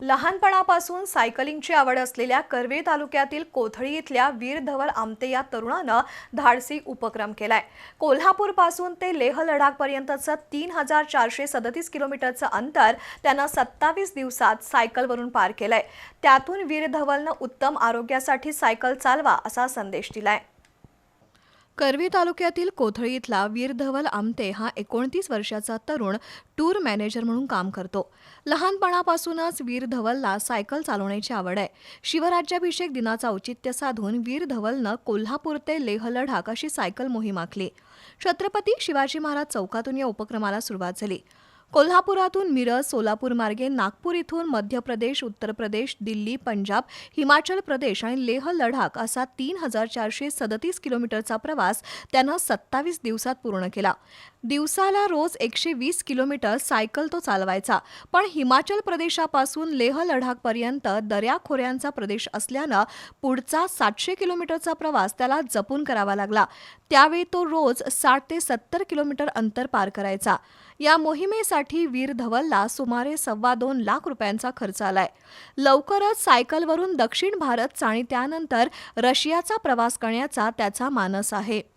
लहानपणापासून सायकलिंगची आवड असलेल्या कर्वे तालुक्यातील कोथळी इथल्या वीर धवल आमते या तरुणानं धाडसी उपक्रम केलाय. कोल्हापूरपासून ते लेह लडाखपर्यंतचं तीन हजार चारशे सदतीस किलोमीटरचं अंतर त्यानं सत्तावीस दिवसात सायकलवरून पार केलंय. त्यातून वीर धवलनं उत्तम आरोग्यासाठी सायकल चालवा असा संदेश दिलाय. करवी तालुक्यातील कोथळी इथला वीर धवल आमते हा एकोणतीस वर्षाचा तरुण टूर मॅनेजर म्हणून काम करतो. लहानपणापासूनच वीर धवलला सायकल चालवण्याची आवड आहे. शिवराज्याभिषेक दिनाचं औचित्य साधून वीर धवलनं कोल्हापूर ते लेह लडाख अशी सायकल मोहीम आखली. छत्रपती शिवाजी महाराज चौकातून या उपक्रमाला सुरुवात झाली. कोल्हापुरातून मिरज सोलापूर मार्गे नागपूर इथून मध्य प्रदेश उत्तर प्रदेश दिल्ली पंजाब हिमाचल प्रदेश आणि लेह लडाख असा तीन हजार चारशे सदतीस किलोमीटरचा प्रवास त्यानं सत्तावीस दिवसात पूर्ण केला. दिवसाला रोज एकशे वीस किलोमीटर सायकल तो चालवायचा. पण हिमाचल प्रदेशापासून लेह लडाखपर्यंत दऱ्याखोऱ्यांचा प्रदेश असल्यानं पुढचा सातशे किलोमीटरचा प्रवास त्याला जपून करावा लागला. त्यावेळी तो रोज साठ ते सत्तर किलोमीटर अंतर पार करायचा. या मोहिमेसाठी वीर धवलला सुमारे सव्वा दोन लाख रुपयांचा खर्च आलाय. लवकरच सायकलवरून दक्षिण भारत आणि त्यानंतर रशियाचा प्रवास करण्याचा त्याचा मानस आहे.